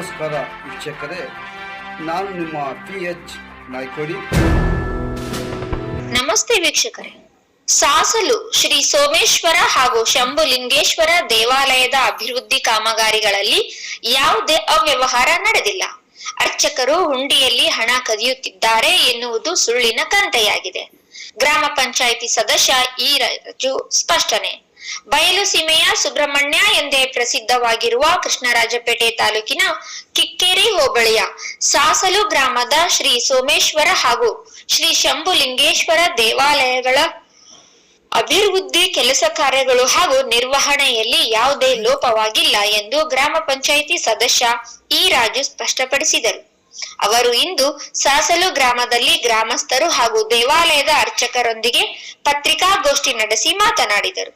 ನಮಸ್ಕಾರ ವೀಕ್ಷಕರೇ, ನಾನು ನಿಮ್ಮ ಪಿ ಎಚ್ ನಾಯ್ಕೋಡಿ. ನಮಸ್ತೆ ವೀಕ್ಷಕರೇ. ಸಾಸಲು ಶ್ರೀ ಸೋಮೇಶ್ವರ ಹಾಗೂ ಶಂಭುಲಿಂಗೇಶ್ವರ ದೇವಾಲಯದ ಅಭಿವೃದ್ಧಿ ಕಾಮಗಾರಿಗಳಲ್ಲಿ ಯಾವುದೇ ಅವ್ಯವಹಾರ ನಡೆದಿಲ್ಲ. ಅರ್ಚಕರು ಹುಂಡಿಯಲ್ಲಿ ಹಣ ಕದಿಯುತ್ತಿದ್ದಾರೆ ಎನ್ನುವುದು ಸುಳ್ಳಿನ ಕಂತೆಯಾಗಿದೆ. ಗ್ರಾಮ ಪಂಚಾಯಿತಿ ಸದಸ್ಯ ಈ ರಜು ಸ್ಪಷ್ಟನೆ. ಬಯಲು ಸೀಮೆಯ ಸುಬ್ರಹ್ಮಣ್ಯ ಎಂದೇ ಪ್ರಸಿದ್ಧವಾಗಿರುವ ಕೃಷ್ಣರಾಜಪೇಟೆ ತಾಲೂಕಿನ ಕಿಕ್ಕೇರಿ ಹೋಬಳಿಯ ಸಾಸಲು ಗ್ರಾಮದ ಶ್ರೀ ಸೋಮೇಶ್ವರ ಹಾಗೂ ಶ್ರೀ ಶಂಭುಲಿಂಗೇಶ್ವರ ದೇವಾಲಯಗಳ ಅಭಿವೃದ್ಧಿ ಕೆಲಸ ಕಾರ್ಯಗಳು ಹಾಗೂ ನಿರ್ವಹಣೆಯಲ್ಲಿ ಯಾವುದೇ ಲೋಪವಾಗಿಲ್ಲ ಎಂದು ಗ್ರಾಮ ಪಂಚಾಯಿತಿ ಸದಸ್ಯ ಇ ರಾಜು ಸ್ಪಷ್ಟಪಡಿಸಿದರು. ಅವರು ಇಂದು ಸಾಸಲು ಗ್ರಾಮದಲ್ಲಿ ಗ್ರಾಮಸ್ಥರು ಹಾಗೂ ದೇವಾಲಯದ ಅರ್ಚಕರೊಂದಿಗೆ ಪತ್ರಿಕಾಗೋಷ್ಠಿ ನಡೆಸಿ ಮಾತನಾಡಿದರು.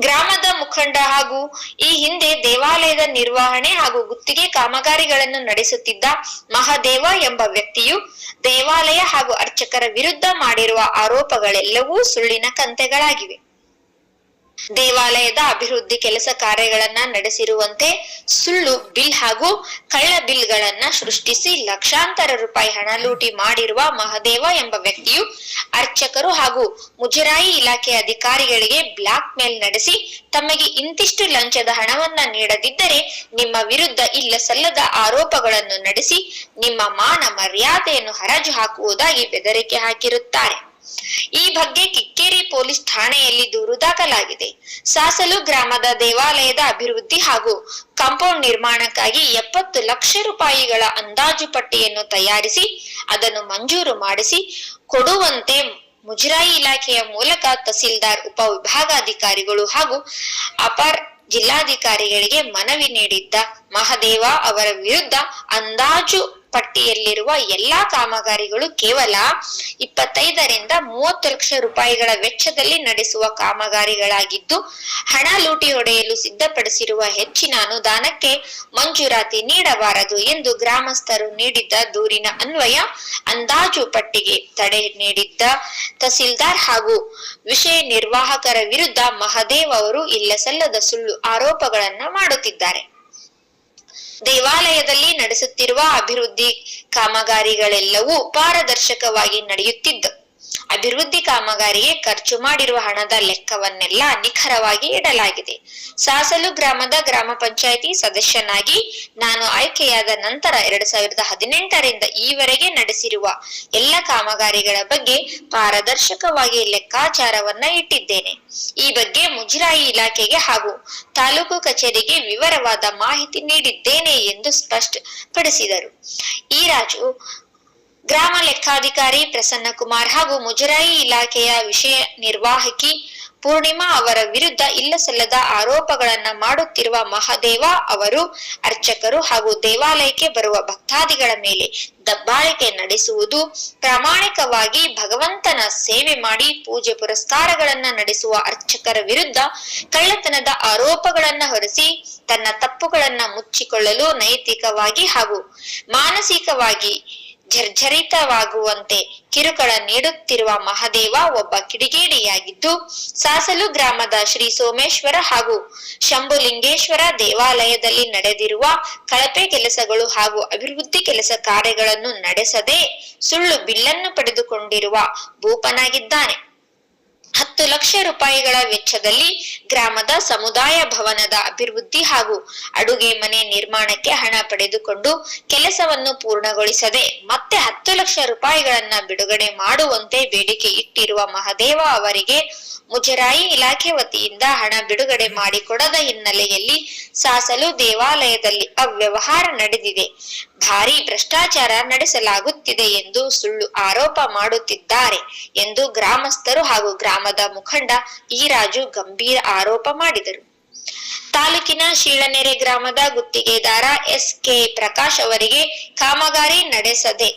ಗ್ರಾಮದ ಮುಖಂಡ ಹಾಗೂ ಈ ಹಿಂದೆ ದೇವಾಲಯದ ನಿರ್ವಹಣೆ ಹಾಗೂ ಗುತ್ತಿಗೆ ಕಾಮಗಾರಿಗಳನ್ನು ನಡೆಸುತ್ತಿದ್ದ ಮಹಾದೇವ ಎಂಬ ವ್ಯಕ್ತಿಯು ದೇವಾಲಯ ಹಾಗೂ ಅರ್ಚಕರ ವಿರುದ್ಧ ಮಾಡಿರುವ ಆರೋಪಗಳೆಲ್ಲವೂ ಸುಳ್ಳಿನ ಕಂತೆಗಳಾಗಿವೆ. ದೇವಾಲಯದ ಅಭಿವೃದ್ಧಿ ಕೆಲಸ ಕಾರ್ಯಗಳನ್ನ ನಡೆಸಿರುವಂತೆ ಸುಳ್ಳು ಬಿಲ್ ಹಾಗೂ ಕಳ್ಳ ಬಿಲ್ಗಳನ್ನ ಸೃಷ್ಟಿಸಿ ಲಕ್ಷಾಂತರ ರೂಪಾಯಿ ಹಣ ಲೂಟಿ ಮಾಡಿರುವ ಮಹದೇವ ಎಂಬ ವ್ಯಕ್ತಿಯು ಅರ್ಚಕರು ಹಾಗೂ ಮುಜರಾಯಿ ಇಲಾಖೆ ಅಧಿಕಾರಿಗಳಿಗೆ ಬ್ಲಾಕ್ ಮೇಲ್ ನಡೆಸಿ ತಮಗೆ ಇಂತಿಷ್ಟು ಲಂಚದ ಹಣವನ್ನ ನೀಡದಿದ್ದರೆ ನಿಮ್ಮ ವಿರುದ್ಧ ಇಲ್ಲ ಸಲ್ಲದ ಆರೋಪಗಳನ್ನು ನಡೆಸಿ ನಿಮ್ಮ ಮಾನ ಮರ್ಯಾದೆಯನ್ನು ಹರಾಜು ಹಾಕುವುದಾಗಿ ಬೆದರಿಕೆ ಹಾಕಿರುತ್ತಾರೆ. ಈ ಬಗ್ಗೆ ಕಿಕ್ಕೇರಿ ಪೊಲೀಸ್ ಠಾಣೆಯಲ್ಲಿ ದೂರು ದಾಖಲಾಗಿದೆ. ಸಾಸಲು ಗ್ರಾಮದ ದೇವಾಲಯದ ಅಭಿವೃದ್ಧಿ ಹಾಗೂ ಕಾಂಪೌಂಡ್ ನಿರ್ಮಾಣಕ್ಕಾಗಿ ಎಪ್ಪತ್ತು ಲಕ್ಷ ರೂಪಾಯಿಗಳ ಅಂದಾಜು ಪಟ್ಟಿಯನ್ನು ತಯಾರಿಸಿ, ಅದನ್ನು ಮಂಜೂರು ಮಾಡಿಸಿ ಕೊಡುವಂತೆ ಮುಜರಾಯಿ ಇಲಾಖೆಯ ಮೂಲಕ ತಹಸೀಲ್ದಾರ್ ಉಪವಿಭಾಗಾಧಿಕಾರಿಗಳು ಹಾಗೂ ಅಪರ್ ಜಿಲ್ಲಾಧಿಕಾರಿಗಳಿಗೆ ಮನವಿ ನೀಡಿದ್ದ ಮಹದೇವ ಅವರ ವಿರುದ್ಧ ಅಂದಾಜು ಪಟ್ಟಿಯಲ್ಲಿರುವ ಎಲ್ಲಾ ಕಾಮಗಾರಿಗಳು ಕೇವಲ ಇಪ್ಪತ್ತೈದರಿಂದ ಮೂವತ್ತು ಲಕ್ಷ ರೂಪಾಯಿಗಳ ವೆಚ್ಚದಲ್ಲಿ ನಡೆಸುವ ಕಾಮಗಾರಿಗಳಾಗಿದ್ದು, ಹಣ ಲೂಟಿ ಹೊಡೆಯಲು ಸಿದ್ಧಪಡಿಸಿರುವ ಹೆಚ್ಚಿನ ಅನುದಾನಕ್ಕೆ ಮಂಜೂರಾತಿ ನೀಡಬಾರದು ಎಂದು ಗ್ರಾಮಸ್ಥರು ನೀಡಿದ್ದ ದೂರಿನ ಅನ್ವಯ ಅಂದಾಜು ಪಟ್ಟಿಗೆ ತಡೆ ನೀಡಿದ್ದ ತಹಸೀಲ್ದಾರ್ ಹಾಗೂ ವಿಷಯ ನಿರ್ವಾಹಕರ ವಿರುದ್ಧ ಮಹದೇವ್ ಅವರು ಇಲ್ಲಸಲ್ಲದ ಸುಳ್ಳು ಆರೋಪಗಳನ್ನ ಮಾಡುತ್ತಿದ್ದಾರೆ. ದೇವಾಲಯದಲ್ಲಿ ನಡೆಸುತ್ತಿರುವ ಅಭಿವೃದ್ಧಿ ಕಾಮಗಾರಿಗಳೆಲ್ಲವೂ ಪಾರದರ್ಶಕವಾಗಿ ನಡೆಯುತ್ತಿದ್ದು. ಅಭಿವೃದ್ಧಿ ಕಾಮಗಾರಿಗೆ ಖರ್ಚು ಮಾಡಿರುವ ಹಣದ ಲೆಕ್ಕವನ್ನೆಲ್ಲ ನಿಖರವಾಗಿ ಇಡಲಾಗಿದೆ. ಸಾಸಲು ಗ್ರಾಮದ ಗ್ರಾಮ ಪಂಚಾಯಿತಿ ಸದಸ್ಯನಾಗಿ ನಾನು ಆಯ್ಕೆಯಾದ ನಂತರ ಎರಡ್ ಸಾವಿರದ ಹದಿನೆಂಟರಿಂದ ಈವರೆಗೆ ನಡೆಸಿರುವ ಎಲ್ಲ ಕಾಮಗಾರಿಗಳ ಬಗ್ಗೆ ಪಾರದರ್ಶಕವಾಗಿ ಲೆಕ್ಕಾಚಾರವನ್ನ ಇಟ್ಟಿದ್ದೇನೆ. ಈ ಬಗ್ಗೆ ಮುಜರಾಯಿ ಇಲಾಖೆಗೆ ಹಾಗೂ ತಾಲೂಕು ಕಚೇರಿಗೆ ವಿವರವಾದ ಮಾಹಿತಿ ನೀಡಿದ್ದೇನೆ ಎಂದು ಸ್ಪಷ್ಟಪಡಿಸಿದರು. ಈ ರಾಜು ಗ್ರಾಮ ಲೆಕ್ಕಾಧಿಕಾರಿ ಪ್ರಸನ್ನ ಕುಮಾರ್ ಹಾಗೂ ಮುಜರಾಯಿ ಇಲಾಖೆಯ ವಿಷಯ ನಿರ್ವಾಹಕಿ ಪೂರ್ಣಿಮಾ ಅವರ ವಿರುದ್ಧ ಇಲ್ಲಸಲ್ಲದ ಆರೋಪಗಳನ್ನ ಮಾಡುತ್ತಿರುವ ಮಹದೇವ ಅವರು ಅರ್ಚಕರು ಹಾಗೂ ದೇವಾಲಯಕ್ಕೆ ಬರುವ ಭಕ್ತಾದಿಗಳ ಮೇಲೆ ದಬ್ಬಾಳಿಕೆ ನಡೆಸುವುದು, ಪ್ರಾಮಾಣಿಕವಾಗಿ ಭಗವಂತನ ಸೇವೆ ಮಾಡಿ ಪೂಜೆ ಪುರಸ್ಕಾರಗಳನ್ನ ನಡೆಸುವ ಅರ್ಚಕರ ವಿರುದ್ಧ ಕಳ್ಳತನದ ಆರೋಪಗಳನ್ನ ಹೊರಿಸಿ ತನ್ನ ತಪ್ಪುಗಳನ್ನ ಮುಚ್ಚಿಕೊಳ್ಳಲು ನೈತಿಕವಾಗಿ ಹಾಗೂ ಮಾನಸಿಕವಾಗಿ ಜರ್ಜರಿತವಾಗುವಂತೆ ಕಿರುಕುಳ ನೀಡುತ್ತಿರುವ ಮಹದೇವ ಒಬ್ಬ ಕಿಡಿಗೇಡಿಯಾಗಿದ್ದು, ಸಾಸಲು ಗ್ರಾಮದ ಶ್ರೀ ಸೋಮೇಶ್ವರ ಹಾಗೂ ಶಂಭುಲಿಂಗೇಶ್ವರ ದೇವಾಲಯದಲ್ಲಿ ನಡೆದಿರುವ ಕಳಪೆ ಕೆಲಸಗಳು ಹಾಗೂ ಅಭಿವೃದ್ಧಿ ಕೆಲಸ ಕಾರ್ಯಗಳನ್ನು ನಡೆಸದೆ ಸುಳ್ಳು ಬಿಲ್ಲನ್ನು ಪಡೆದುಕೊಂಡಿರುವ ಭೂಪನಾಗಿದ್ದಾನೆ. ಹತ್ತು ಲಕ್ಷ ರೂಪಾಯಿಗಳ ವೆಚ್ಚದಲ್ಲಿ ಗ್ರಾಮದ ಸಮುದಾಯ ಭವನದ ಅಭಿವೃದ್ಧಿ ಹಾಗೂ ಅಡುಗೆ ಮನೆ ನಿರ್ಮಾಣಕ್ಕೆ ಹಣ ಪಡೆದುಕೊಂಡು ಕೆಲಸವನ್ನು ಪೂರ್ಣಗೊಳಿಸದೆ ಮತ್ತೆ ಹತ್ತು ಲಕ್ಷ ರೂಪಾಯಿಗಳನ್ನ ಬಿಡುಗಡೆ ಮಾಡುವಂತೆ ಬೇಡಿಕೆ ಇಟ್ಟಿರುವ ಮಹದೇವ ಅವರಿಗೆ ಮುಜರಾಯಿ ಇಲಾಖೆ ವತಿಯಿಂದ ಹಣ ಬಿಡುಗಡೆ ಮಾಡಿಕೊಡದ ಹಿನ್ನೆಲೆಯಲ್ಲಿ ಸಾಸಲು ದೇವಾಲಯದಲ್ಲಿ ಅವ್ಯವಹಾರ ನಡೆದಿದೆ. ಭಾರಿ ಭ್ರಷ್ಟಾಚಾರ ನಡೆಸಲಾಗುತ್ತಿದೆ ಎಂದು ಸುಳ್ಳು ಆರೋಪ ಮಾಡುತ್ತಿದ್ದಾರೆ ಎಂದು ಗ್ರಾಮಸ್ಥರು ಹಾಗೂ ಗ್ರಾಮದ ಮುಖಂಡ ಈರಾಜು ಗಂಭೀರ ಆರೋಪ ಮಾಡಿದರು. ತಾಲೂಕಿನ ಶೀಳನೆರೆ ಗ್ರಾಮದ ಗುತ್ತಿಗೆದಾರ ಎಸ್ ಕೆ ಪ್ರಕಾಶ್ ಅವರಿಗೆ ಕಾಮಗಾರಿ ನಡೆಸದೆ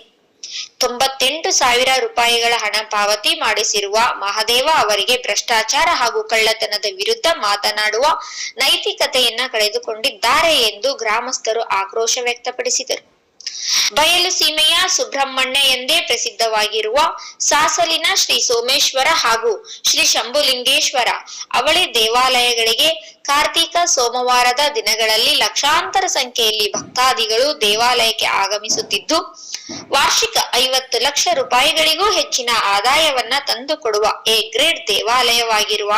ತೊಂಬತ್ತೆಂಟು ಸಾವಿರ ರೂಪಾಯಿಗಳ ಹಣ ಪಾವತಿ ಮಾಡಿಸಿರುವ ಮಹದೇವ ಅವರಿಗೆ ಭ್ರಷ್ಟಾಚಾರ ಹಾಗೂ ಕಳ್ಳತನದ ವಿರುದ್ಧ ಮಾತನಾಡುವ ನೈತಿಕತೆಯನ್ನ ಕಳೆದುಕೊಂಡಿದ್ದಾರೆ ಎಂದು ಗ್ರಾಮಸ್ಥರು ಆಕ್ರೋಶ ವ್ಯಕ್ತಪಡಿಸಿದರು. ಬಯಲು ಸೀಮೆಯ ಸುಬ್ರಹ್ಮಣ್ಯ ಎಂದೇ ಪ್ರಸಿದ್ಧವಾಗಿರುವ ಸಾಸಲಿನ ಶ್ರೀ ಸೋಮೇಶ್ವರ ಹಾಗೂ ಶ್ರೀ ಶಂಭುಲಿಂಗೇಶ್ವರ. ಅವಳಿ ದೇವಾಲಯಗಳಿಗೆ ಕಾರ್ತೀಕ ಸೋಮವಾರದ ದಿನಗಳಲ್ಲಿ ಲಕ್ಷಾಂತರ ಸಂಖ್ಯೆಯಲ್ಲಿ ಭಕ್ತಾದಿಗಳು ದೇವಾಲಯಕ್ಕೆ ಆಗಮಿಸುತ್ತಿದ್ದು, ವಾರ್ಷಿಕ ಐವತ್ತು ಲಕ್ಷ ರೂಪಾಯಿಗಳಿಗೂ ಹೆಚ್ಚಿನ ಆದಾಯವನ್ನ ತಂದುಕೊಡುವ ಎ ಗ್ರೇಡ್ ದೇವಾಲಯವಾಗಿರುವ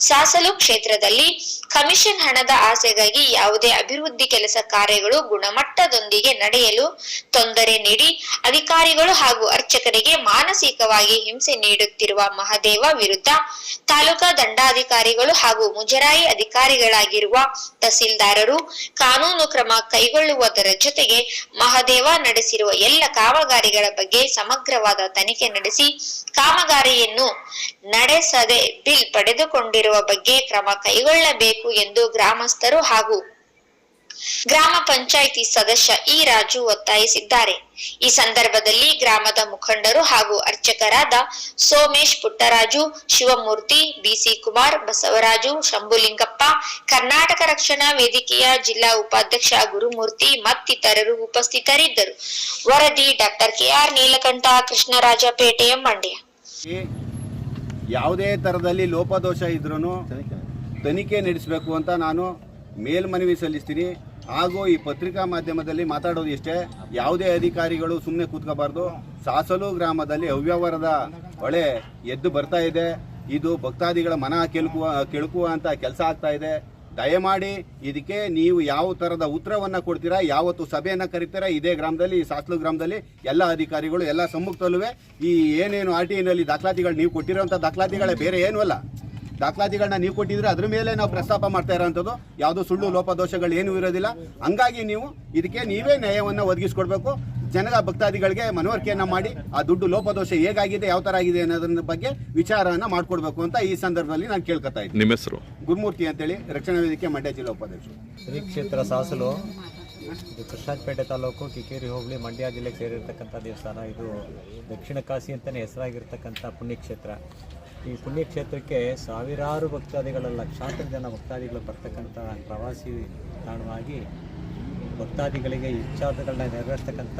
ಸಾಸಲು ಕ್ಷೇತ್ರದಲ್ಲಿ ಕಮಿಷನ್ ಹಣದ ಆಸೆಗಾಗಿ ಯಾವುದೇ ಅಭಿವೃದ್ಧಿ ಕೆಲಸ ಕಾರ್ಯಗಳು ಗುಣಮಟ್ಟದೊಂದಿಗೆ ನಡೆಯಲು ತೊಂದರೆ ನೀಡಿ ಅಧಿಕಾರಿಗಳು ಹಾಗೂ ಅರ್ಚಕರಿಗೆ ಮಾನಸಿಕವಾಗಿ ಹಿಂಸೆ ನೀಡುತ್ತಿರುವ ಮಹದೇವ ವಿರುದ್ಧ ತಾಲೂಕಾ ದಂಡಾಧಿಕಾರಿಗಳು ಹಾಗೂ ಮುಜರಾಯಿ ಅಧಿಕಾರಿಗಳಾಗಿರುವ ತಹಸೀಲ್ದಾರರು ಕಾನೂನು ಕ್ರಮ ಕೈಗೊಳ್ಳುವುದರ ಜೊತೆಗೆ ಮಹದೇವ ನಡೆಸಿರುವ ಎಲ್ಲ ಕಾಮಗಾರಿಗಳ ಬಗ್ಗೆ ಸಮಗ್ರವಾದ ತನಿಖೆ ನಡೆಸಿ ಕಾಮಗಾರಿಯನ್ನು ನಡೆಸದೆ ಬಿಲ್ ಪಡೆದುಕೊಂಡಿರುವ ಬಗ್ಗೆ ಕ್ರಮ ಕೈಗೊಳ್ಳಬೇಕು ಎಂದು ಗ್ರಾಮಸ್ಥರು ಹಾಗೂ ಗ್ರಾಮ ಪಂಚಾಯಿತಿ ಸದಸ್ಯ ಇ ರಾಜು ಒತ್ತಾಯಿಸಿದ್ದಾರೆ. ಈ ಸಂದರ್ಭದಲ್ಲಿ ಗ್ರಾಮದ ಮುಖಂಡರು ಹಾಗೂ ಅರ್ಚಕರಾದ ಸೋಮೇಶ್ ಪುಟ್ಟರಾಜು, ಶಿವಮೂರ್ತಿ ಬಿಸಿ ಕುಮಾರ್, ಬಸವರಾಜು, ಶಂಭುಲಿಂಗಪ್ಪ, ಕರ್ನಾಟಕ ರಕ್ಷಣಾ ವೇದಿಕೆಯ ಜಿಲ್ಲಾ ಉಪಾಧ್ಯಕ್ಷ ಗುರುಮೂರ್ತಿ ಮತ್ತಿತರರು ಉಪಸ್ಥಿತರಿದ್ದರು. ವರದಿ ಡಾಕ್ಟರ್ ಕೆಆರ್ ನೀಲಕಂಠ ಕೃಷ್ಣರಾಜಪೇಟೆಯ ಮಂಡ್ಯ. ಯಾವುದೇ ತರದಲ್ಲಿ ಲೋಪದೋಷ ಇದ್ರೂ ತನಿಖೆ ನಡೆಸಬೇಕು ಅಂತ ನಾನು ಮೇಲ್ಮನವಿ ಸಲ್ಲಿಸ್ತೀನಿ. ಹಾಗೂ ಈ ಪತ್ರಿಕಾ ಮಾಧ್ಯಮದಲ್ಲಿ ಮಾತಾಡೋದು ಇಷ್ಟೇ. ಯಾವುದೇ ಅಧಿಕಾರಿಗಳು ಸುಮ್ಮನೆ ಕೂತ್ಕೋಬಾರ್ದು. ಸಾಸಲು ಗ್ರಾಮದಲ್ಲಿ ಅವ್ಯವಹಾರದ ಹೊಳೆ ಎದ್ದು ಬರ್ತಾ ಇದೆ. ಇದು ಭಕ್ತಾದಿಗಳ ಮನ ಕೆಳುಕುವ ಕೆಳುಕುವಂಥ ಕೆಲಸ ಆಗ್ತಾ ಇದೆ. ದಯಮಾಡಿ ಇದಕ್ಕೆ ನೀವು ಯಾವ ಥರದ ಉತ್ತರವನ್ನು ಕೊಡ್ತೀರಾ, ಯಾವತ್ತು ಸಭೆಯನ್ನು ಕರಿತೀರಾ, ಇದೇ ಗ್ರಾಮದಲ್ಲಿ ಸಾಸ್ಲು ಗ್ರಾಮದಲ್ಲಿ ಎಲ್ಲ ಅಧಿಕಾರಿಗಳು, ಎಲ್ಲ ಸಮ್ಮುಖದಲ್ಲೂ ಈ ಏನೇನು ಆರ್ ಟಿ ಐನಲ್ಲಿ ದಾಖಲಾತಿಗಳು ನೀವು ಕೊಟ್ಟಿರೋಂಥ ದಾಖಲಾತಿಗಳೇ ಬೇರೆ ಏನೂ ಅಲ್ಲ. ದಾಖಲಾತಿಗಳನ್ನ ನೀವು ಕೊಟ್ಟಿದ್ರೆ ಅದ್ರ ಮೇಲೆ ನಾವು ಪ್ರಸ್ತಾಪ ಮಾಡ್ತಾ ಇರೋಂಥದ್ದು. ಯಾವುದೋ ಸುಳ್ಳು ಲೋಪದೋಷಗಳು ಏನೂ ಇರೋದಿಲ್ಲ. ಹಂಗಾಗಿ ನೀವು ಇದಕ್ಕೆ ನೀವೇ ನ್ಯಾಯವನ್ನು ಒದಗಿಸ್ಕೊಡ್ಬೇಕು. ಜನರ ಭಕ್ತಾದಿಗಳಿಗೆ ಮನವರಿಕೆಯನ್ನು ಮಾಡಿ ಆ ದುಡ್ಡು ಲೋಪದೋಷ ಹೇಗಾಗಿದೆ ಯಾವ ಥರ ಆಗಿದೆ ಅನ್ನೋದ್ರ ಬಗ್ಗೆ ವಿಚಾರವನ್ನು ಮಾಡ್ಕೊಡ್ಬೇಕು ಅಂತ ಈ ಸಂದರ್ಭದಲ್ಲಿ ನಾನು ಕೇಳ್ಕೊತಾ ಇದ್ದೀನಿ. ನಿಮ್ಮ ಹೆಸರು? ಗುರುಮೂರ್ತಿ ಅಂತೇಳಿ ರಕ್ಷಣಾ ವೇದಿಕೆ ಮಂಡ್ಯ ಜಿಲ್ಲಾ ಉಪಾಧ್ಯಕ್ಷರು. ಶ್ರೀ ಕ್ಷೇತ್ರ ಸಾಸಲು ಇದು ಕೃಷ್ಣಾಜಪೇಟೆ ತಾಲೂಕು ಕಿಕ್ಕೇರಿ ಹೋಬಳಿ ಮಂಡ್ಯ ಜಿಲ್ಲೆಗೆ ಸೇರಿರ್ತಕ್ಕಂಥ ದೇವಸ್ಥಾನ. ಇದು ದಕ್ಷಿಣ ಕಾಶಿ ಅಂತಲೇ ಹೆಸರಾಗಿರ್ತಕ್ಕಂಥ ಪುಣ್ಯಕ್ಷೇತ್ರ. ಈ ಪುಣ್ಯಕ್ಷೇತ್ರಕ್ಕೆ ಸಾವಿರಾರು ಭಕ್ತಾದಿಗಳ ಲಕ್ಷಾಂತರ ಜನ ಭಕ್ತಾದಿಗಳು ಬರ್ತಕ್ಕಂಥ ಪ್ರವಾಸಿ ತಾಣವಾಗಿ ಭಕ್ತಾದಿಗಳಿಗೆ ಇಚ್ಛಾರ್ಥಗಳನ್ನ ನೆರವೇರ್ತಕ್ಕಂಥ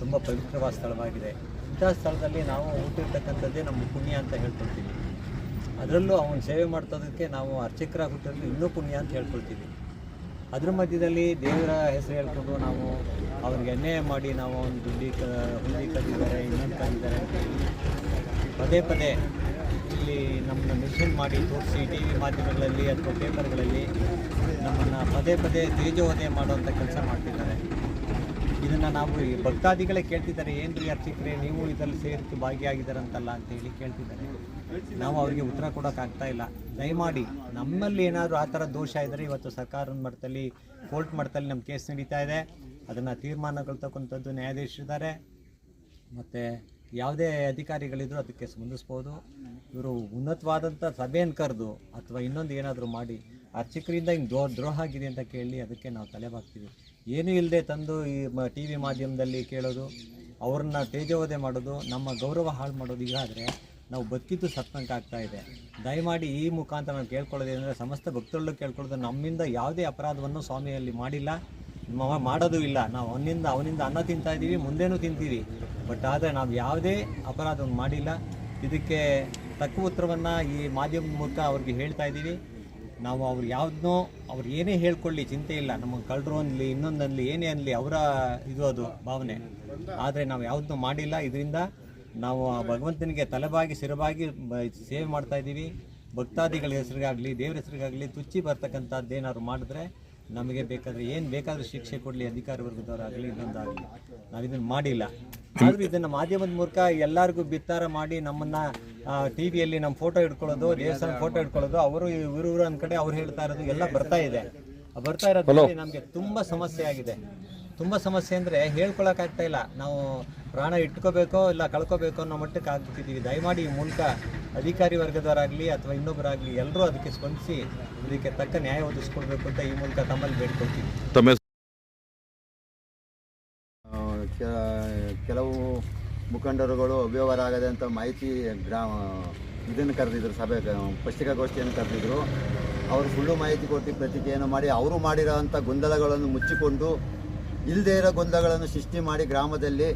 ತುಂಬ ಪವಿತ್ರವಾದ ಸ್ಥಳವಾಗಿದೆ. ಇಂಥ ಸ್ಥಳದಲ್ಲಿ ನಾವು ಹುಟ್ಟಿರ್ತಕ್ಕಂಥದ್ದೇ ನಮ್ಮ ಪುಣ್ಯ ಅಂತ ಹೇಳ್ಕೊಳ್ತೀವಿ. ಅದರಲ್ಲೂ ಅವನ ಸೇವೆ ಮಾಡ್ತೋದಕ್ಕೆ ನಾವು ಅರ್ಚಕರಾಗಿ ಹುಟ್ಟಿರೋದು ಇನ್ನೂ ಪುಣ್ಯ ಅಂತ ಹೇಳ್ಕೊಳ್ತೀವಿ. ಅದ್ರ ಮಧ್ಯದಲ್ಲಿ ದೇವರ ಹೆಸರು ಹೇಳ್ಕೊಂಡು ನಾವು ಅವ್ರಿಗೆ ಅನ್ಯಾಯ ಮಾಡಿ ನಾವು ಅವ್ನು ದುಡ್ಡಿ ಕ, ಹುಂಡಿ ಕದ್ದಿದ್ದಾರೆ ಇನ್ನೊಂದು ಕದ್ದಿದ್ದಾರೆ ಪದೇ ಪದೇ ಇಲ್ಲಿ ನಮ್ಮನ್ನು ಮಿಷನ್ ಮಾಡಿ ತೋರಿಸಿ ಟಿ ವಿ ಮಾಧ್ಯಮಗಳಲ್ಲಿ ಅಥವಾ ಪೇಪರ್ಗಳಲ್ಲಿ ನಮ್ಮನ್ನು ಪದೇ ಪದೇ ತೇಜೋವಧೆ ಮಾಡುವಂಥ ಕೆಲಸ ಮಾಡ್ತಿದ್ದಾರೆ. ಇದನ್ನು ನಾವು ಈ ಭಕ್ತಾದಿಗಳೇ ಕೇಳ್ತಿದ್ದಾರೆ ಏನು ರೀ ಅರ್ಚಕರೇ, ನೀವು ಇದರಲ್ಲಿ ಸೇರಿಸಿ ಭಾಗಿಯಾಗಿದ್ದಾರಂತಲ್ಲ ಅಂತ ಹೇಳಿ ಕೇಳ್ತಿದ್ದಾರೆ. ನಾವು ಅವರಿಗೆ ಉತ್ತರ ಕೊಡೋಕ್ಕಾಗ್ತಾ ಇಲ್ಲ. ದಯಮಾಡಿ ನಮ್ಮಲ್ಲಿ ಏನಾದರೂ ಆ ಥರ ದೋಷ ಇದ್ದರೆ ಇವತ್ತು ಸರ್ಕಾರದ ಮಟ್ಟದಲ್ಲಿ, ಕೋರ್ಟ್ ಮಟ್ಟದಲ್ಲಿ ನಮ್ಮ ಕೇಸ್ ನಡೀತಾ ಇದೆ. ಅದನ್ನು ತೀರ್ಮಾನಗಳು ತಗೊಂಥದ್ದು ನ್ಯಾಯಾಧೀಶರಿದ್ದಾರೆ. ಮತ್ತು ಯಾವುದೇ ಅಧಿಕಾರಿಗಳಿದ್ರು ಅದಕ್ಕೆ ಸ್ಪಂದಿಸ್ಬೋದು. ಇವರು ಉನ್ನತವಾದಂಥ ಸಭೆಯನ್ನು ಕರೆದು ಅಥವಾ ಇನ್ನೊಂದು ಏನಾದರೂ ಮಾಡಿ, ಅರ್ಚಕರಿಂದ ಹಿಂಗೆ ದೋ ದ್ರೋಹ ಆಗಿದೆ ಅಂತ ಕೇಳಿ ಅದಕ್ಕೆ ನಾವು ತಲೆಬಾಗ್ತೀವಿ ಏನೂ ಇಲ್ಲದೆ ತಂದು ಈ ಮ, ಟಿ ವಿ ಮಾಧ್ಯಮದಲ್ಲಿ ಕೇಳೋದು, ಅವ್ರನ್ನ ತೇಜೋವಧೆ ಮಾಡೋದು, ನಮ್ಮ ಗೌರವ ಹಾಳು ಮಾಡೋದು ಹೀಗಾದರೆ ನಾವು ಬದುಕಿದ್ದು ಸತ್ನಂಗೆ ಆಗ್ತಾ ಇದೆ. ದಯಮಾಡಿ ಈ ಮುಖಾಂತರ ನಾವು ಕೇಳ್ಕೊಳ್ಳೋದೇನೆಂದರೆ ಸಮಸ್ತ ಭಕ್ತರಲ್ಲೂ ಕೇಳ್ಕೊಳ್ಳೋದು, ನಮ್ಮಿಂದ ಯಾವುದೇ ಅಪರಾಧವನ್ನು ಸ್ವಾಮಿಯಲ್ಲಿ ಮಾಡಿಲ್ಲ. ಮಾಡೋದು ಇಲ್ಲ. ನಾವು ಅವನಿಂದ ಅವನಿಂದ ಅನ್ನ ತಿಂತಾ ಇದ್ದೀವಿ, ಮುಂದೇನೂ ತಿಂತೀವಿ. ಬಟ್ ಆದರೆ ನಾವು ಯಾವುದೇ ಅಪರಾಧವನ್ನು ಮಾಡಿಲ್ಲ. ಇದಕ್ಕೆ ತಕ್ಕ ಉತ್ತರವನ್ನು ಈ ಮಾಧ್ಯಮದ ಮೂಲಕ ಅವ್ರಿಗೆ ಹೇಳ್ತಾ ಇದ್ದೀವಿ. ನಾವು ಅವ್ರು ಯಾವುದನ್ನೋ ಅವ್ರು ಏನೇ ಹೇಳ್ಕೊಳ್ಳಿ, ಚಿಂತೆ ಇಲ್ಲ. ನಮ್ಮ ಕಳ್ಳರು ಅನ್ನಲಿ ಇನ್ನೊಂದನ್ನಲಿ ಏನೇ ಅನ್ನಲಿ ಅವರ ಇದು ಅದು ಭಾವನೆ. ಆದರೆ ನಾವು ಯಾವುದನ್ನೂ ಮಾಡಿಲ್ಲ. ಇದರಿಂದ ನಾವು ಆ ಭಗವಂತನಿಗೆ ತಲೆಬಾಗಿ, ಸಿರಬಾಗಿ ಸೇವೆ ಮಾಡ್ತಾ ಇದ್ದೀವಿ. ಭಕ್ತಾದಿಗಳ ಹೆಸರಿಗಾಗಲಿ, ದೇವರ ಹೆಸರಿಗಾಗಲಿ, ತುಚ್ಚಿ ಬರ್ತಕ್ಕಂಥದ್ದು ಏನಾದ್ರು ಮಾಡಿದ್ರೆ ನಮಗೆ ಬೇಕಾದರೆ ಏನು ಬೇಕಾದರೂ ಶಿಕ್ಷೆ ಕೊಡಲಿ ಅಧಿಕಾರಿ ವರ್ಗದವರಾಗಲಿ ಇನ್ನೊಂದಾಗಲಿ ನಾವು ಇದನ್ನು ಮಾಡಿಲ್ಲ ಆದರೂ ಇದನ್ನು ಮಾಧ್ಯಮದ ಮೂಲಕ ಎಲ್ಲರಿಗೂ ಬಿತ್ತಾರ ಮಾಡಿ ನಮ್ಮನ್ನು ಟಿ ವಿಯಲ್ಲಿ ನಮ್ಮ ಫೋಟೋ ಇಟ್ಕೊಳ್ಳೋದು ದೇವಸ್ಥಾನ ಫೋಟೋ ಇಟ್ಕೊಳ್ಳೋದು ಅವರು ಇವರು ಇವರು ಅಂದ ಕಡೆ ಅವ್ರು ಹೇಳ್ತಾ ಇರೋದು ಎಲ್ಲ ಬರ್ತಾ ಇದೆ. ಬರ್ತಾ ಇರೋದ್ರಲ್ಲಿ ನಮಗೆ ತುಂಬ ಸಮಸ್ಯೆ ಆಗಿದೆ. ತುಂಬ ಸಮಸ್ಯೆ ಅಂದರೆ ಹೇಳ್ಕೊಳಕ್ಕಾಗ್ತಾ ಇಲ್ಲ. ನಾವು ಪ್ರಾಣ ಇಟ್ಕೋಬೇಕೋ ಇಲ್ಲ ಕಳ್ಕೋಬೇಕೋ ಅನ್ನೋ ಮಟ್ಟಕ್ಕೆ ಆಗ್ಬಿಟ್ಟಿದ್ದೀವಿ ದಯಮಾಡಿ ಈ ಮೂಲಕ ಅಧಿಕಾರಿ ವರ್ಗದವರಾಗಲಿ ಅಥವಾ ಇನ್ನೊಬ್ಬರಾಗಲಿ ಎಲ್ಲರೂ ಅದಕ್ಕೆ ಸ್ಪಂದಿಸಿ ಇದಕ್ಕೆ ತಕ್ಕ ನ್ಯಾಯ ಒದಗಿಸ್ಕೊಡ್ಬೇಕು ಅಂತ ಈ ಮೂಲಕ ತಮ್ಮಲ್ಲಿ ಬೇಡ್ಕೊಳ್ತೀವಿ. ಕೆಲವು ಮುಖಂಡರುಗಳು ಅವ್ಯವಹಾರ ಆಗದೆ ಅಂತ ಮಾಹಿತಿ ಗ್ರಾಮ ಇದನ್ನು ಕರೆದಿದ್ರು ಸಭೆ ಪತ್ರಿಕಾಗೋಷ್ಠಿಯನ್ನು ಕರೆದಿದ್ರು. ಅವರು ಸುಳ್ಳು ಮಾಹಿತಿ ಕೊಟ್ಟು ಪ್ರತಿಕ್ರಿಯೆಯನ್ನು ಮಾಡಿ ಅವರು ಮಾಡಿರೋ ಅಂಥ ಗೊಂದಲಗಳನ್ನು ಮುಚ್ಚಿಕೊಂಡು ಇಲ್ಲದೇ ಇರೋ ಗೊಂದಲಗಳನ್ನು ಸೃಷ್ಟಿ ಮಾಡಿ ಗ್ರಾಮದಲ್ಲಿ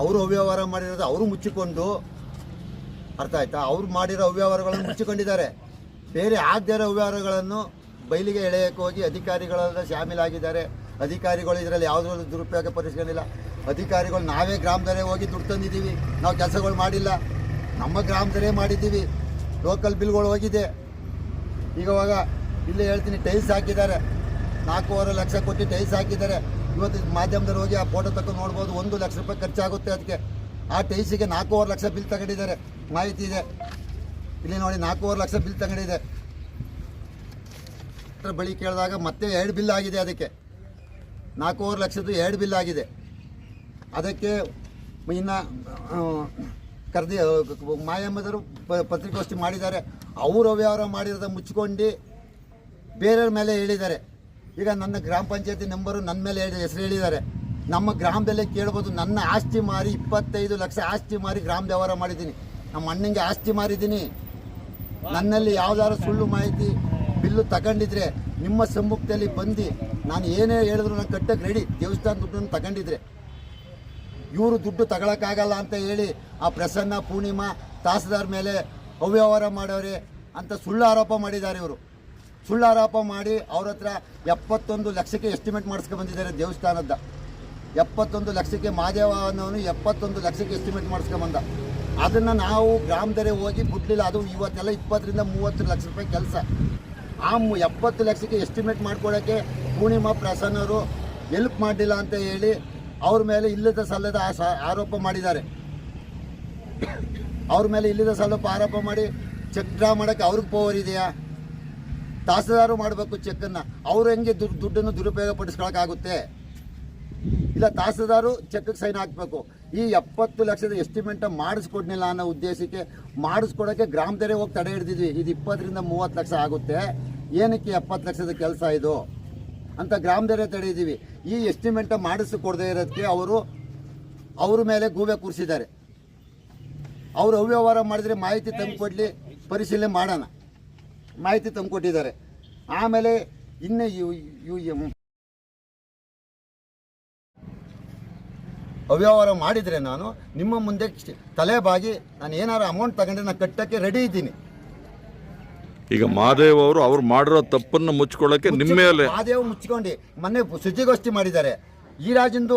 ಅವರು ಅವ್ಯವಹಾರ ಮಾಡಿರೋದು ಅವರು ಮುಚ್ಚಿಕೊಂಡು, ಅರ್ಥ ಆಯ್ತಾ? ಅವ್ರು ಮಾಡಿರೋ ಅವ್ಯವಹಾರಗಳನ್ನು ಮುಚ್ಚಿಕೊಂಡಿದ್ದಾರೆ. ಬೇರೆ ಆಗದೇ ಇರೋ ಅವ್ಯವಹಾರಗಳನ್ನು ಬಯಲಿಗೆ ಎಳೆಯಕ್ಕೆ ಹೋಗಿ ಅಧಿಕಾರಿಗಳೆಲ್ಲ ಶಾಮೀಲಾಗಿದ್ದಾರೆ. ಅಧಿಕಾರಿಗಳು ಇದರಲ್ಲಿ ಯಾವುದ್ರಲ್ಲೂ ದುರುಪಯೋಗ ಪಡಿಸ್ಕೊಂಡಿಲ್ಲ. ಅಧಿಕಾರಿಗಳು ನಾವೇ ಗ್ರಾಮದಲ್ಲೇ ಹೋಗಿ ದುಡ್ಡು ತಂದಿದ್ದೀವಿ. ನಾವು ಕೆಲಸಗಳು ಮಾಡಿಲ್ಲ. ನಮ್ಮ ಗ್ರಾಮದಲ್ಲೇ ಮಾಡಿದ್ದೀವಿ. ಲೋಕಲ್ ಬಿಲ್ಗಳು ಹೋಗಿದೆ. ಈಗ ಇವಾಗ ಇಲ್ಲೇ ಹೇಳ್ತೀನಿ, ಟೈಲ್ಸ್ ಹಾಕಿದ್ದಾರೆ. ನಾಲ್ಕೂವರೆ ಲಕ್ಷ ಕೊಟ್ಟು ಟೈಲ್ಸ್ ಹಾಕಿದ್ದಾರೆ. ಇವತ್ತು ಮಾಧ್ಯಮದಲ್ಲಿ ಹೋಗಿ ಆ ಫೋಟೋ ತಗೊಂಡು ನೋಡ್ಬೋದು, ಒಂದು ಲಕ್ಷ ರೂಪಾಯಿ ಖರ್ಚಾಗುತ್ತೆ ಅದಕ್ಕೆ. ಆ ಟೈಸಿಗೆ ನಾಲ್ಕೂವರೆ ಲಕ್ಷ ಬಿಲ್ ತಗೊಂಡಿದ್ದಾರೆ. ಮಾಹಿತಿ ಇದೆ. ಇಲ್ಲಿ ನೋಡಿ, ನಾಲ್ಕೂವರೆ ಲಕ್ಷ ಬಿಲ್ ತಗೊಂಡಿದೆ. ಬಳಿ ಕೇಳಿದಾಗ ಮತ್ತೆ ಎರಡು ಬಿಲ್ ಆಗಿದೆ ಅದಕ್ಕೆ. ನಾಲ್ಕೂವರೆ ಲಕ್ಷದ್ದು ಎರಡು ಬಿಲ್ ಆಗಿದೆ. ಅದಕ್ಕೆ ಇನ್ನು ಕರೆದಿ ಮಾಯಮ್ಮದರು ಪ- ಪತ್ರಿಕಾಗೋಷ್ಠಿ ಮಾಡಿದ್ದಾರೆ. ಅವರು ಅವ್ಯವಹಾರ ಮಾಡಿರೋದ ಮುಚ್ಕೊಂಡು ಬೇರೆಯವ್ರ ಮೇಲೆ ಹೇಳಿದ್ದಾರೆ. ಈಗ ನನ್ನ ಗ್ರಾಮ ಪಂಚಾಯತಿ ನಂಬರು ನನ್ನ ಮೇಲೆ ಹೆಸರು ಹೇಳಿದ್ದಾರೆ. ನಮ್ಮ ಗ್ರಾಮದಲ್ಲೇ ಕೇಳ್ಬೋದು, ನನ್ನ ಆಸ್ತಿ ಮಾರಿ ಇಪ್ಪತ್ತೈದು ಲಕ್ಷ ಆಸ್ತಿ ಮಾರಿ ಗ್ರಾಮ ವ್ಯವಹಾರ ಮಾಡಿದ್ದೀನಿ. ನಮ್ಮ ಅಣ್ಣಂಗೆ ಆಸ್ತಿ ಮಾರಿದ್ದೀನಿ. ನನ್ನಲ್ಲಿ ಯಾವ್ದಾದ್ರು ಸುಳ್ಳು ಮಾಹಿತಿ, ಬಿಲ್ಲು ತಗೊಂಡಿದ್ರೆ ನಿಮ್ಮ ಸಮ್ಮುಖದಲ್ಲಿ ಬಂದು ನಾನು ಏನೇ ಹೇಳಿದ್ರು ನಾನು ಕಟ್ಟಕ್ಕೆ ರೆಡಿ ದೇವಸ್ಥಾನ ದುಡ್ಡನ್ನು ತಗೊಂಡಿದ್ರೆ. ಇವರು ದುಡ್ಡು ತಗೊಳಕ್ಕಾಗಲ್ಲ ಅಂತ ಹೇಳಿ ಆ ಪ್ರಸನ್ನ, ಪೂರ್ಣಿಮಾ, ತಹಸೀಲ್ದಾರ್ ಮೇಲೆ ಅವ್ಯವಹಾರ ಮಾಡೋರೆ ಅಂತ ಸುಳ್ಳು ಆರೋಪ ಮಾಡಿದ್ದಾರೆ ಇವರು. ಸುಳ್ಳು ಆರೋಪ ಮಾಡಿ ಅವ್ರ ಹತ್ರ ಎಪ್ಪತ್ತೊಂದು ಲಕ್ಷಕ್ಕೆ ಎಸ್ಟಿಮೇಟ್ ಮಾಡಿಸ್ಕೊ ಬಂದಿದ್ದಾರೆ ದೇವಸ್ಥಾನದ. ಎಪ್ಪತ್ತೊಂದು ಲಕ್ಷಕ್ಕೆ ಮಾದೇವ ಅನ್ನೋನು ಎಪ್ಪತ್ತೊಂದು ಲಕ್ಷಕ್ಕೆ ಎಸ್ಟಿಮೇಟ್ ಮಾಡಿಸ್ಕೊಂಬಂದ ಅದನ್ನು ನಾವು ಗ್ರಾಮದರೆ ಹೋಗಿ ಬಿಡ್ಲಿಲ್ಲ ಅದು ಇವತ್ತೆಲ್ಲ ಇಪ್ಪತ್ತರಿಂದ ಮೂವತ್ತು ಲಕ್ಷ ರೂಪಾಯಿ ಕೆಲಸ. ಆ ಎಪ್ಪತ್ತು ಲಕ್ಷಕ್ಕೆ ಎಸ್ಟಿಮೇಟ್ ಮಾಡ್ಕೊಳ್ಳೋಕ್ಕೆ ಪೂರ್ಣಿಮಾ ಪ್ರಸನ್ನರು ಹೆಲ್ಪ್ ಮಾಡಲಿಲ್ಲ ಅಂತ ಹೇಳಿ ಅವ್ರ ಮೇಲೆ ಇಲ್ಲದ ಸಲ್ಲದ ಆರೋಪ ಮಾಡಿದ್ದಾರೆ. ಅವ್ರ ಮೇಲೆ ಇಲ್ಲದ ಸಲ್ಲಪ್ಪ ಆರೋಪ ಮಾಡಿ ಚೆಕ್ ಡ್ರಾ ಮಾಡೋಕ್ಕೆ ಅವ್ರಿಗೆ ಪವರ್ ಇದೆಯಾ? ತಹಸೀಲ್ದಾರು ಮಾಡಬೇಕು ಚೆಕ್ಕನ್ನು, ಅವ್ರು ಹೆಂಗೆ ದುಡ್ಡು ದುಡ್ಡನ್ನು ದುರುಪಯೋಗ ಪಡಿಸ್ಕೊಳಕ್ಕಾಗುತ್ತೆ ಇಲ್ಲ, ತಹಸೀಲ್ದಾರು ಚೆಕ್ಗೆ ಸೈನ್ ಹಾಕಬೇಕು. ಈ ಎಪ್ಪತ್ತು ಲಕ್ಷದ ಎಸ್ಟಿಮೇಟ ಮಾಡಿಸ್ಕೊಡ್ಲಿಲ್ಲ ಅನ್ನೋ ಉದ್ದೇಶಕ್ಕೆ ಮಾಡಿಸ್ಕೊಡೋಕ್ಕೆ ಗ್ರಾಮದರೇ ಹೋಗಿ ತಡೆ ಹಿಡಿದಿದ್ವಿ. ಇದು ಇಪ್ಪತ್ತರಿಂದ ಮೂವತ್ತು ಲಕ್ಷ ಆಗುತ್ತೆ. ಏನಕ್ಕೆ ಎಪ್ಪತ್ತು ಲಕ್ಷದ ಕೆಲಸ ಇದು? ಅಂತ ಗ್ರಾಮದಲ್ಲೇ ತಡೆಯಿದ್ದೀವಿ ಈ ಎಸ್ಟಿಮೇಟ ಮಾಡಿಸ್ಕೊಡದೇ ಇರೋದಕ್ಕೆ ಅವರು, ಅವ್ರ ಮೇಲೆ ಗೂಬೆ ಕೂರಿಸಿದ್ದಾರೆ. ಅವರು ಅವ್ಯವಹಾರ ಮಾಡಿದರೆ ಮಾಹಿತಿ ತಂದುಕೊಡ್ಲಿ, ಪರಿಶೀಲನೆ ಮಾಡೋಣ. ಮಾಹಿತಿ ತಂದುಕೊಟ್ಟಿದ್ದಾರೆ. ಆಮೇಲೆ ಇನ್ನು ಯು ಯು ಎಂ. ಅವ್ಯವಹಾರ ಮಾಡಿದರೆ ನಾನು ನಿಮ್ಮ ಮುಂದೆ ತಲೆಬಾಗಿ ತಲೆ ಬಾಗಿ ನಾನು ಏನಾರು ಅಮೌಂಟ್ ತಗೊಂಡ್ರೆ ನಾನು ಕಟ್ಟಕ್ಕೆ ರೆಡಿ ಇದ್ದೀನಿ. ಈಗ ಮಹಾದೇವ್ ಅವರು ಅವ್ರು ಮಾಡಿರೋ ತಪ್ಪನ್ನು ಮುಚ್ಕೊಳ್ಳೋಕೆ ನಿಮ್ಮ ಮೇಲೆ ಮಹಾದೇವ್ ಮುಚ್ಕೊಂಡು ಮೊನ್ನೆ ಸುದ್ದಿಗೋಷ್ಠಿ ಮಾಡಿದ್ದಾರೆ. ಈ ರಾಜಂದು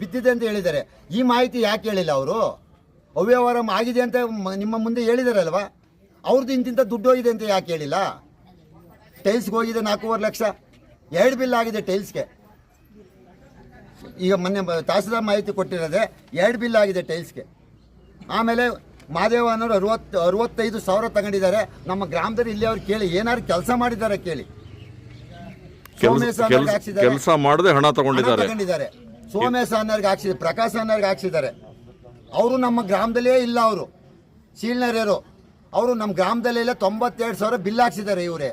ಬಿದ್ದಿದೆ ಅಂತ ಹೇಳಿದ್ದಾರೆ. ಈ ಮಾಹಿತಿ ಯಾಕೆ ಹೇಳಿಲ್ಲ ಅವರು? ಅವ್ಯವಹಾರ ಆಗಿದೆ ಅಂತ ನಿಮ್ಮ ಮುಂದೆ ಹೇಳಿದಾರಲ್ವಾ? ಅವ್ರದ್ದು ಇಂತಿಂತ ದುಡ್ಡು ಹೋಗಿದೆ ಅಂತ ಯಾಕೆ ಹೇಳಿಲ್ಲ? ಟೈಲ್ಸ್ಗೆ ಹೋಗಿದೆ ನಾಲ್ಕೂವರೆ ಲಕ್ಷ. ಎರಡು ಬಿಲ್ ಆಗಿದೆ ಟೈಲ್ಸ್ಗೆ ಈಗ ಮೊನ್ನೆ ತಾಸದ ತಹಸೀಲ್ದಾರ್ ಮಾಹಿತಿ ಕೊಟ್ಟಿರೋದೆ ಎರಡು ಬಿಲ್ ಆಗಿದೆ ಟೈಲ್ಸ್ಗೆ ಆಮೇಲೆ ಮಾದೇವ ಅನ್ನೋರು ಅರವತ್ತು ಅರವತ್ತೈದು ಸಾವಿರ ತಗೊಂಡಿದ್ದಾರೆ. ನಮ್ಮ ಗ್ರಾಮದಲ್ಲಿ ಇಲ್ಲಿ ಅವ್ರು ಕೇಳಿ ಏನಾದ್ರು ಕೆಲಸ ಮಾಡಿದ್ದಾರೆ ಕೇಳಿ. ಕೆಲಸ ಮಾಡದೆ ಹಣ ತಗೊಂಡಿದ್ದಾರೆ. ತಗೊಂಡಿದ್ದಾರೆ. ಸೋಮೇಶ ಅನ್ನೋರ್ಗೆ ಹಾಕ್ಸಿದ್ದಾರೆ ಪ್ರಕಾಶ್ ಅನ್ನೋರ್ಗೆ ಹಾಕ್ಸಿದ್ದಾರೆ. ಅವರು ನಮ್ಮ ಗ್ರಾಮದಲ್ಲೇ ಇಲ್ಲ ಅವರು. ಶೀಲ್ನರೇರು ಅವರು ನಮ್ಮ ಗ್ರಾಮದಲ್ಲೆಲ್ಲ ತೊಂಬತ್ತೆರಡು ಸಾವಿರ ಬಿಲ್ ಹಾಕ್ಸಿದ್ದಾರೆ ಇವರೇ.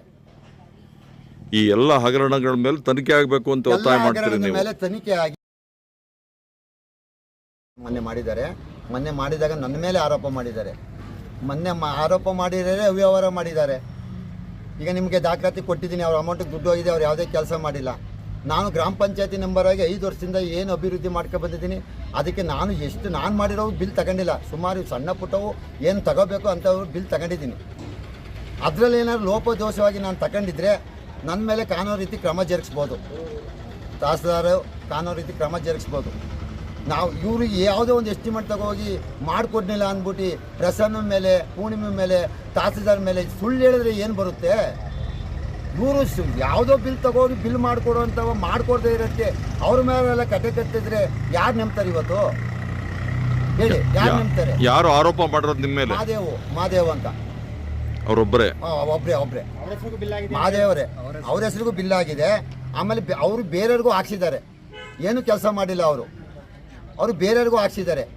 ಈ ಎಲ್ಲ ಹಗರಣಗಳ ಮೇಲೆ ತನಿಖೆ ಆಗಬೇಕು ಅಂತ ಒತ್ತಾಯ ಮಾಡ್ತೀರಿ ನೀವು. ಮೇಲೆ ತನಿಖೆ ಆಗಿ ಮೊನ್ನೆ ಮಾಡಿದ್ದಾರೆ. ಮೊನ್ನೆ ಮಾಡಿದಾಗ ನನ್ನ ಮೇಲೆ ಆರೋಪ ಮಾಡಿದ್ದಾರೆ. ಮೊನ್ನೆ ಮಾ- ಆರೋಪ ಮಾಡಿದರೆ ಅವ್ಯವಹಾರ ಮಾಡಿದ್ದಾರೆ. ಈಗ ನಿಮಗೆ ದಾಖಲಾತಿ ಕೊಟ್ಟಿದ್ದೀನಿ ಅವ್ರ ಅಮೌಂಟಿಗೆ ದುಡ್ಡು ಹೋಗಿದೆ ಅವ್ರು ಯಾವುದೇ ಕೆಲಸ ಮಾಡಿಲ್ಲ. ನಾನು ಗ್ರಾಮ ಪಂಚಾಯತಿ ನಂಬರ್ ಆಗಿ ಐದು ವರ್ಷದಿಂದ ಏನು ಅಭಿವೃದ್ಧಿ ಮಾಡ್ಕೊ ಬಂದಿದ್ದೀನಿ. ಅದಕ್ಕೆ ನಾನು ಎಷ್ಟು ನಾನು ಮಾಡಿರೋ ಬಿಲ್ ತಗೊಂಡಿಲ್ಲ. ಸುಮಾರು ಸಣ್ಣ ಪುಟ್ಟವು ಏನು ತಗೋಬೇಕು ಅಂತವ್ರು ಬಿಲ್ ತಗೊಂಡಿದ್ದೀನಿ. ಅದರಲ್ಲಿ ಏನಾದ್ರು ಲೋಪದೋಷವಾಗಿ ನಾನು ತಗೊಂಡಿದ್ರೆ ನನ್ನ ಮೇಲೆ ಕಾನೂನು ರೀತಿ ಕ್ರಮ ಜರುಗಿಸ್ಬೋದು. ತಹಸೀಲ್ದಾರ್ ಕಾನೂನು ರೀತಿ ಕ್ರಮ ಜರುಗಿಸ್ಬೋದು. ನಾವು ಇವ್ರಿಗೆ ಯಾವುದೋ ಒಂದು ಎಸ್ಟಿಮೇಟ್ ತಗೋಗಿ ಮಾಡಿಕೊಡ್ಲಿಲ್ಲ ಅಂದ್ಬಿಟ್ಟು ಪ್ರಸನ್ನ ಮೇಲೆ, ಪೂರ್ಣಿಮೆ ಮೇಲೆ, ತಹಸೀಲ್ದಾರ್ ಮೇಲೆ ಸುಳ್ಳು ಹೇಳಿದ್ರೆ ಏನು ಬರುತ್ತೆ? ಇವರು ಯಾವುದೋ ಬಿಲ್ ತಗೋರಿ ಬಿಲ್ ಮಾಡಿಕೊಡುವಂಥವ ಮಾಡ್ಕೊಡ್ದೇ ಇರೋಕ್ಕೆ ಅವ್ರ ಮೇಲೆಲ್ಲ ಕತೆ ಕಟ್ಟಿದ್ರೆ ಯಾರು ನಂಬ್ತಾರೆ ಇವತ್ತು? ಹೇಳಿ ಯಾರು ನಂಬ್ತಾರೆ? ಯಾರು ಆರೋಪ ಮಾಡಿರೋದು ನಿಮ್ಮ ಮೇಲೆ? ಮಾದೇವು ಮಾದೇವ್ ಅಂತ. ಅವರೊಬ್ಬರೇ ಒಬ್ಬರೇ ಒಬ್ಬರೇ ಒಬ್ರೇ. ಮಹಾದೇವರೇ ಅವ್ರ ಹೆಸರಿಗೂ ಬಿಲ್ ಆಗಿದೆ. ಆಮೇಲೆ ಬೆ- ಅವರು ಬೇರೆಯವ್ರಿಗೂ ಹಾಕ್ಸಿದ್ದಾರೆ. ಏನು ಕೆಲಸ ಮಾಡಿಲ್ಲ ಅವರು. ಅವರು ಬೇರೆಯವ್ರಿಗೂ ಹಾಕ್ಸಿದ್ದಾರೆ.